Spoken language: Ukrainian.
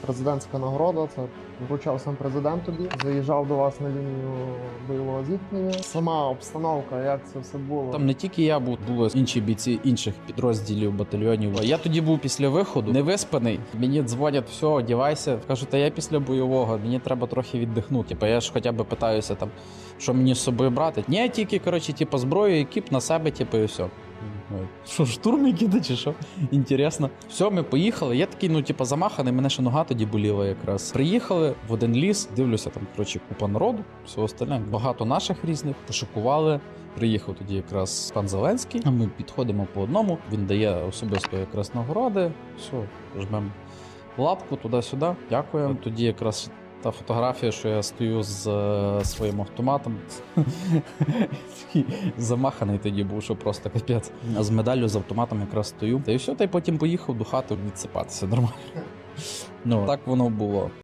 Президентська нагорода, це вручав сам президент тобі. Заїжджав до вас на лінію бойового зіткнення. Сама обстановка, як це все було. Там не тільки я був, були інші бійці інших підрозділів, батальйонів. Я тоді був після виходу, не виспаний. Мені дзвонять, все, одівайся. Кажу, та я після бойового, мені треба трохи віддихнути. Типа я ж хоча б питаюся там, що мені з собою брати. Ні, тільки коротше, типу, зброю, екіп на себе, типу, і все. Що, штурм який чи що? Інтересно. Все, ми поїхали. Я такий, ну, типу, замаханий, мене ще нога тоді боліла якраз. Приїхали в один ліс, дивлюся, там, коротше, купа народу, все остальне. Багато наших різних пошукували. Приїхав тоді якраз пан Зеленський. А ми підходимо по одному. Він дає особисто якраз нагороди. Все, жмемо лапку туди-сюди. Дякуємо. Тоді якраз та фотографія, що я стою з е, своїм автоматом. Замаханий тоді був, що просто капець. А з медаллю з автоматом якраз стою. Та і все, та й потім поїхав до хати відсипатися нормально. Ну, так воно було.